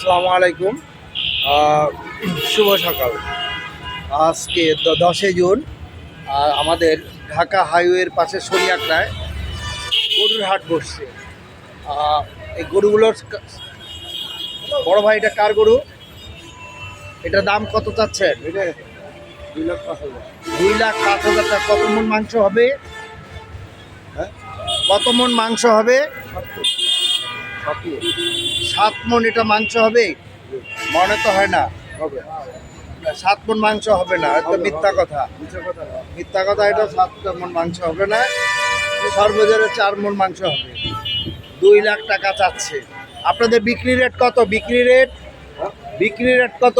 আসসালামু আলাইকুম। শুভ সকাল। আজকে দশই জুন আর আমাদের ঢাকা হাইওয়ের পাশে শরিয়াকড়ায় গরুর হাট বসছে। এই গরুগুলোর বড় ভাই এটা কার গরু? এটা দাম কত চাচ্ছেন? দুই লাখ পাঁচ হাজার। দুই লাখ পাঁচ হাজার টাকা। কত মন মাংস হবে? হ্যাঁ? কত মন মাংস হবে? সাত মন এটা মাংস হবে? মনে তো হয় না। হবে। সাত মন মাংস হবে না এটা মিথ্যা কথা। মিথ্যা কথা এটা সাত মন মাংস হবে না। সর্বজরে চার মন মাংস হবে। দুই লাখ টাকা চাচ্ছে। আপনাদের বিক্রি রেট কত? বিক্রি রেট? হ্যাঁ? বিক্রি রেট কত?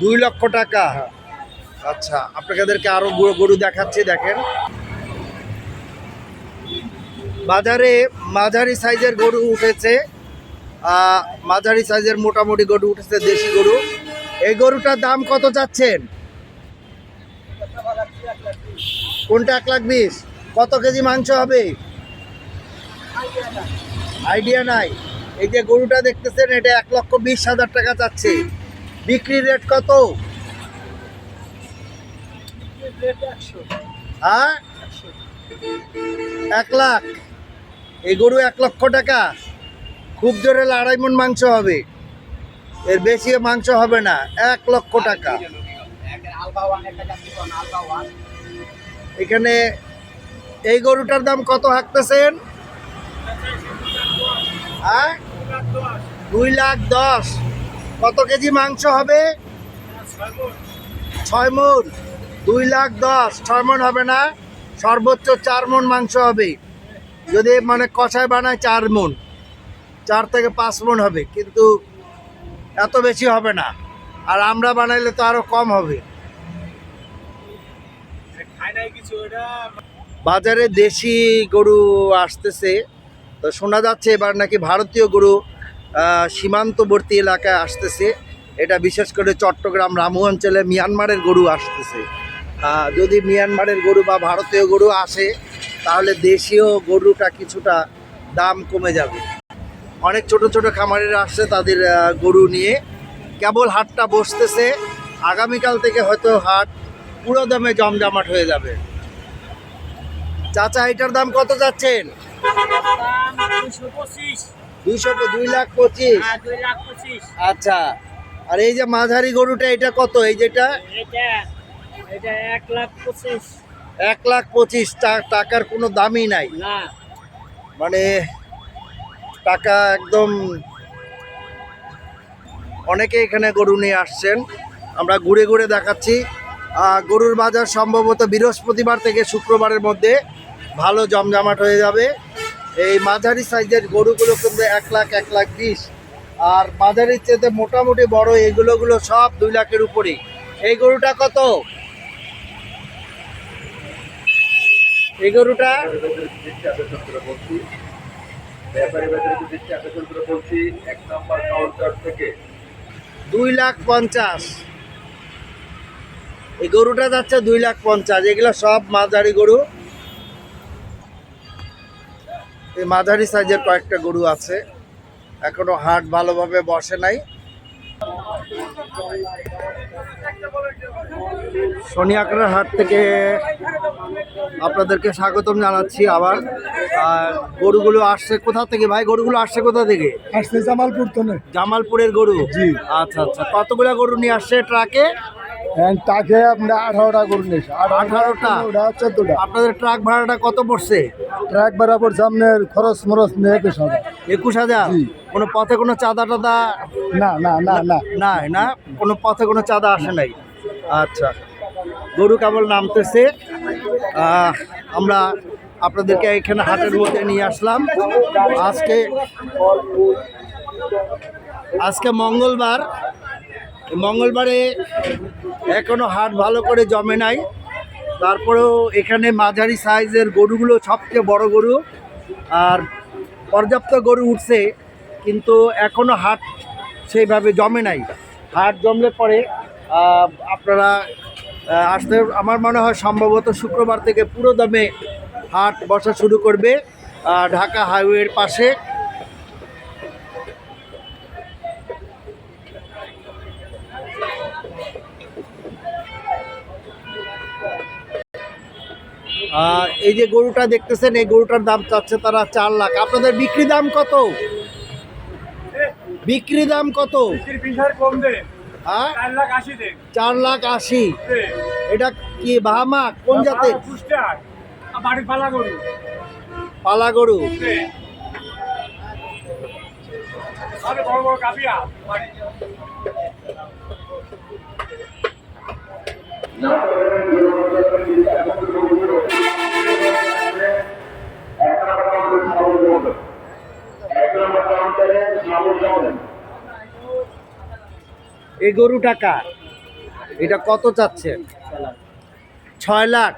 দুই লক্ষ টাকা। হ্যাঁ। আচ্ছা আপনাদেরকে আরও গরু দেখাচ্ছি দেখেন। বাজারে মাঝারি সাইজের গরু উঠেছে। মাঝারি সাইজের মোটামুটি গরু উঠেছে দেশি গরু। এই গরুটার দাম কত চাচ্ছেন? কোনটা এক লাখ বিশ? কত কেজি মাংস হবে? আইডিয়া নাই। এই যে গরুটা দেখতেছেন এটা এক লক্ষ বিশ হাজার টাকা চাচ্ছে। বিক্রি রেট কত? হ্যাঁ? এক লাখ। এই গরু এক লক্ষ টাকা। খুব জোরে আড়াই মন মাংস হবে। এর বেশি মাংস হবে না, এক লক্ষ টাকা। এখানে এই গরুটার দাম কত হাঁকতেছেন? হ্যাঁ? দুই লাখ দশ। কত কেজি মাংস হবে? ছয় মন। দুই লাখ দশ। ছয় মন হবে না, সর্বোচ্চ চার মন মাংস হবে। যদি মানে কষায় বানায় চার মন, চার থেকে পাঁচ মন হবে, কিন্তু এত বেশি হবে না। আর আমরা বানাইলে তো আরও কম হবে। বাজারে দেশি গরু আসতেছে, তো শোনা যাচ্ছে এবার নাকি ভারতীয় গরু সীমান্তবর্তী এলাকায় আসতেছে। এটা বিশেষ করে চট্টগ্রাম, রামু অঞ্চলে মিয়ানমারের গরু আসতেছে। যদি মিয়ানমারের গরু বা ভারতীয় গরু আসে তাহলে দেশীয় গরুটা কিছুটা দাম কমে যাবে। অনেক ছোট ছোট খামারিরা আসছে তাদের গরু নিয়ে। কেবল হাটটা বসতেছে। আগামীকাল থেকে হয়তো হাট পুরো দামে জমজমাট হয়ে যাবে। চাচা এটার দাম কত যাচ্ছেন? দুইশো দুই লাখ পঁচিশ। আচ্ছা আর এই যে মাঝারি গরুটা এটা কত? এই যেটা? এক লাখ পঁচিশ। এক লাখ পঁচিশ টাকার কোনো দামই নাই। না। মানে টাকা একদম অনেকে এখানে গরু নিয়ে আসছেন। আমরা ঘুরে ঘুরে দেখাচ্ছি। গরুর বাজার সম্ভবত বৃহস্পতিবার থেকে শুক্রবারের মধ্যে ভালো জমজমাট হয়ে যাবে। এই মাঝারি সাইজের গরুগুলো কিন্তু এক লাখ এক লাখ বিশ। আর মাঝারির চেয়ে মোটামুটি বড় এগুলোগুলো সব দুই লাখের উপরেই। এই গরুটা কত এই গরুটা দৃষ্টি আকর্ষণ করে বলছি ব্যাপারী ব্যাপারীকে দৃষ্টি আকর্ষণ করে বলছি এক নম্বর কাউন্টার থেকে দুই লাখ পঞ্চাশ। এই গরুটা যাচ্ছে দুই লাখ পঞ্চাশ। এগুলো সব মাঝারি গরু। এই মাঝারি সাইজের কয়েকটা গরু আছে। এখনও হাট ভালোভাবে বসে নাই। সোনিয়াকড়ার হাট থেকে আপনাদেরকে স্বাগতম জানাচ্ছি আবার। আর গরুগুলো আসছে কোথা থেকে ভাই? গরুগুলো আসছে কোথা থেকে? আসছে জামালপুর তো না জামালপুরের গরু? জি। আচ্ছা আচ্ছা। কতগুলো গরু নিয়ে আসছে ট্রাকে? তাকে আমরা আঠারোটা করে নিয়েছি আঠারোটা? চোদ্দটা। আপনাদের ট্রাক ভাড়াটা কত পড়ছে? ট্রাক বরাবর সামনের খরচ মরচ নিয়ে একুশ হাজার। একুশ হাজার? কোনো পথে কোনো চাঁদা টাদা? না না না না। নাই না কোনো পথে কোনো চাঁদা আসে নাই। আচ্ছা গরু কেবল নামতেছে। আমরা আপনাদেরকে এখানে হাটের মধ্যে নিয়ে আসলাম। আজকে আজকে মঙ্গলবার। মঙ্গলবারে এখনও হাট ভালো করে জমে নাই। তারপরেও এখানে মাঝারি সাইজের গরুগুলো সবচেয়ে বড় গরু। আর পর্যাপ্ত গরু উঠছে, কিন্তু এখনও হাট সেইভাবে জমে নাই। হাট জমলে পরে আপনারা আসতে আমার মনে হয় সম্ভবত শুক্রবার থেকে পুরো দামে হাট বসা শুরু করবে ঢাকা হাইওয়ের পাশে। এই যে গরুটা দেখতেছেন, এই গরুটার দাম চাচ্ছে তারা চার লাখ। আপনাদের বিক্রি দাম কত? বিক্রি দাম কত? চার লাখ আশি চার লাখ আশি। এটা কি বাহামা? কোন জাতের? পালা গরু পালা গরু আরে বড় বড় কাপিয়া বাড়ি এই গরু টাকা এটা কত চাচ্ছেন? ছয় লাখ।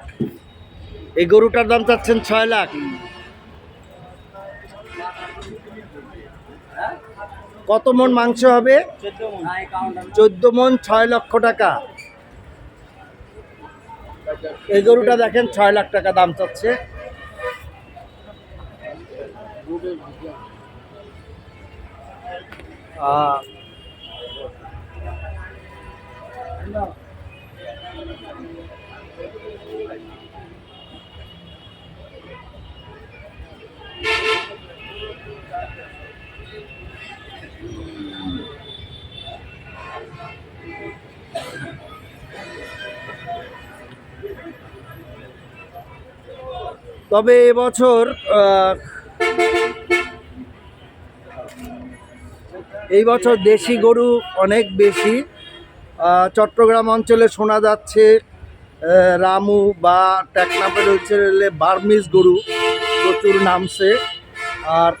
এই গরুটার দাম চাচ্ছেন ছয় লাখ। কত মন মাংস হবে? চোদ্দ মন ছয় লক্ষ টাকা। এই গরুটা দেখেন ছয় লাখ টাকা দাম চাচ্ছে। আহ, তবে এবছর এই বছর দেশি গরু অনেক বেশি। চট্টগ্রাম অঞ্চলে শোনা যাচ্ছে রামু বা টেকনাপের হচ্ছে বার্মিজ গরু প্রচুর নামছে। আর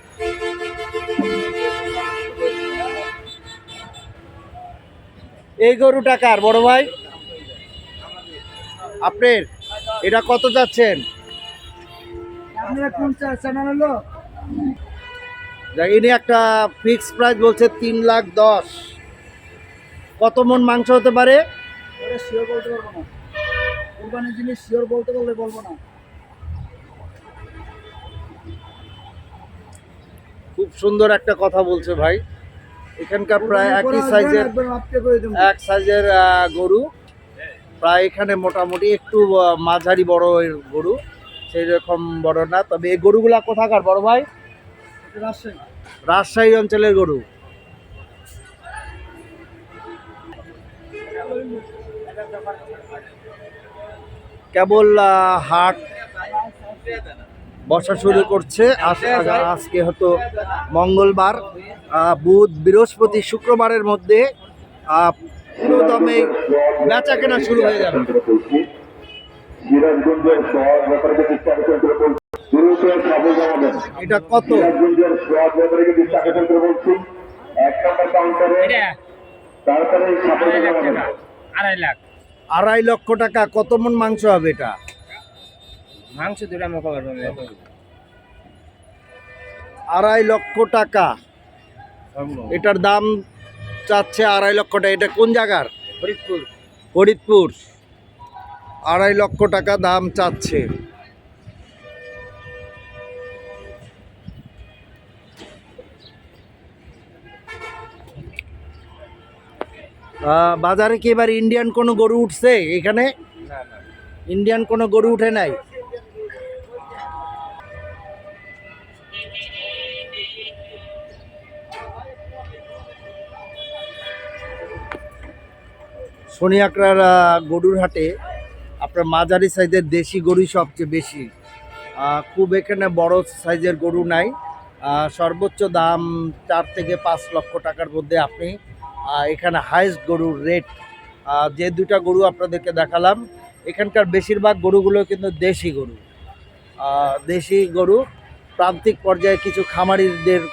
এই গরুটা কার বড় ভাই? আপনার? এটা কত যাচ্ছেন? ইনি একটা ফিক্স প্রাইস বলছে তিন লাখ দশ। কত মন মাংস হতে পারে? শিওর বলতে পারব না। কোরবানির জিনিস শিওর বলতে পারলে বলব না। খুব সুন্দর একটা কথা বলছে ভাই। এখানকার প্রায় একই সাইজের এক সাইজের গরু। প্রায় এখানে মোটামুটি একটু মাঝারি বড় গরু। সেই রকম বড় না। তবে এই গরুগুলা কোথাকার বড় ভাই? রাজশাহী। রাজশাহী অঞ্চলের গরু। কেবল হাট বসা শুরু করছে। আজ- আজ- আজকে হয়তো মঙ্গলবার বুধ, বৃহস্পতি, শুক্রবারের মধ্যে পুরো দমে বেচা কেনা শুরু হয়ে যাবে। এটা কত? আড়াই লাখ। আড়াই লক্ষ টাকা কত মন মাংস হবে এটা? মাংস দুটা মুখ আড়াই লক্ষ টাকা। এটার দাম চাচ্ছে আড়াই লক্ষ টাকা। এটা কোন জায়গার? ফরিদপুর। ফরিদপুর। আড়াই লক্ষ টাকা দাম চাচ্ছে। বাজারে কি এবার ইন্ডিয়ান কোনো গরু উঠছে এখানে? ইন্ডিয়ান কোনো গরু উঠে নাই? আহ, গরুর হাটে আপনার মাঝারি সাইজের দেশি গরুই সবচেয়ে বেশি। খুব এখানে বড় সাইজের গরু নাই। সর্বোচ্চ দাম চার থেকে পাঁচ লক্ষ টাকার মধ্যে আপনি এখানে হাইস্ট গরুর রেট যে দুটা গরু আপনাদেরকে দেখালাম, এখানকার বেশিরভাগ গরুগুলো কিন্তু দেশি গরু। দেশি গরু, প্রান্তিক পর্যায়ে কিছু খামারিদের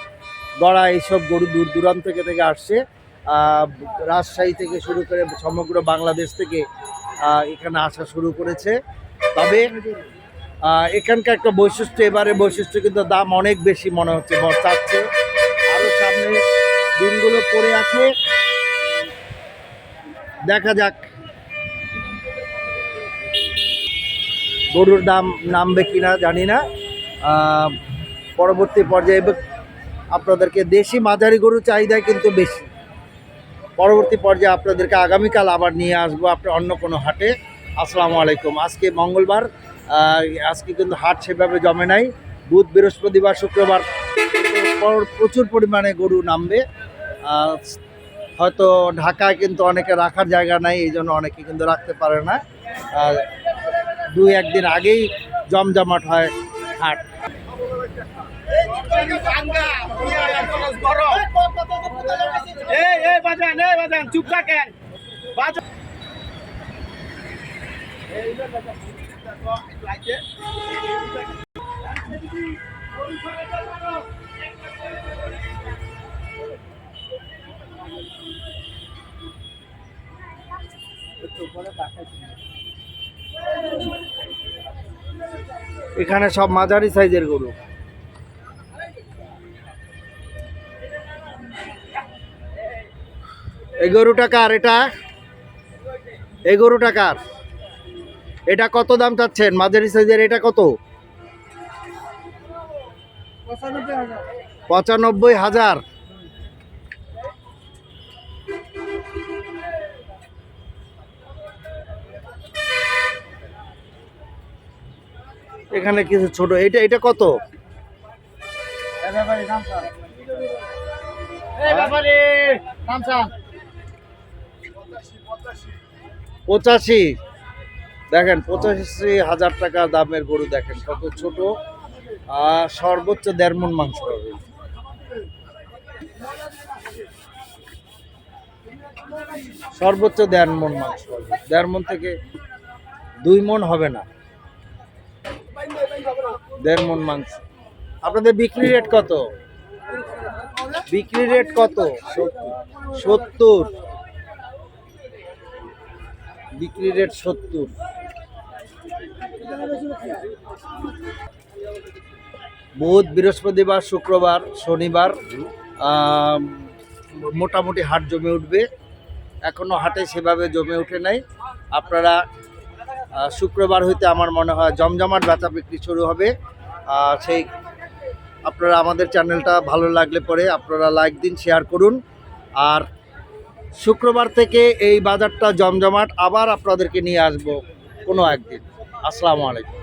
গড়া এইসব গরু দূর দূরান্ত থেকে থেকে আসছে। রাজশাহী থেকে শুরু করে সমগ্র বাংলাদেশ থেকে এখানে আসা শুরু করেছে। তবে এখানকার একটা বৈশিষ্ট্য এবারে বৈশিষ্ট্য কিন্তু দাম অনেক বেশি মনে হচ্ছে চাচ্ছে দিনগুলো পড়ে আছে। দেখা যাক। গরুর দাম নামবে কিনা জানি না। পরবর্তী পর্যায়ে আপনাদেরকে দেশি মাঝারি গরু চাহিদা কিন্তু বেশি। পরবর্তী পর্যায়ে আপনাদেরকে আগামীকাল আবার নিয়ে আসব আপনার অন্য কোনো হাটে। আসসালামু আলাইকুম। আজকে মঙ্গলবার আজকে কিন্তু হাট সেভাবে জমে নাই। বুধ, বৃহস্পতিবার, শুক্রবার প্রচুর পরিমাণে গরু নামবে। হয়তো ঢাকায় কিন্তু অনেকে রাখার জায়গা নাই, এই জন্য অনেকে কিন্তু রাখতে পারে না। আর দুই, একদিন আগেই জমজমাট হয় হাট। চুপ থাকেন। এখানে সব মাঝারি সাইজের গরু। এই গরুটা কার এটা? এই গরুটা কার? এটা কত দাম চাচ্ছেন? মাঝারি সাইজের এটা কত? পঁচানব্বই হাজার। এখানে কিছু ছোট এটা এটা কত? পঁচাশি। দেখেন পঁচাশি হাজার টাকা দামের গরু দেখেন কত ছোট। আর সর্বোচ্চ দেড় মন মাংস পাবে সর্বোচ্চ দেড় মন মাংস হবে। দেড় মন থেকে দুই মন হবে না। দেড় মন মাংস। আপনাদের বিক্রি রেট কত? বিক্রি রেট কত? সত্তর। বিক্রি রেট সত্তর। বুধ, বৃহস্পতিবার, শুক্রবার, শনিবার মোটামুটি হাট জমে উঠবে। এখনও হাটে সেভাবে জমে উঠে নাই। আপনারা শুক্রবার হইতে আমার মনে হয় জমজমাট বেচা বিক্রি শুরু হবে। সেই আপনারা আমাদের চ্যানেলটা ভালো লাগলে পরে আপনারা লাইক দিন শেয়ার করুন। আর শুক্রবার থেকে এই বাজারটা জমজমাট, আবার আপনাদেরকে নিয়ে আসব কোনো একদিন। আসসালামু আলাইকুম।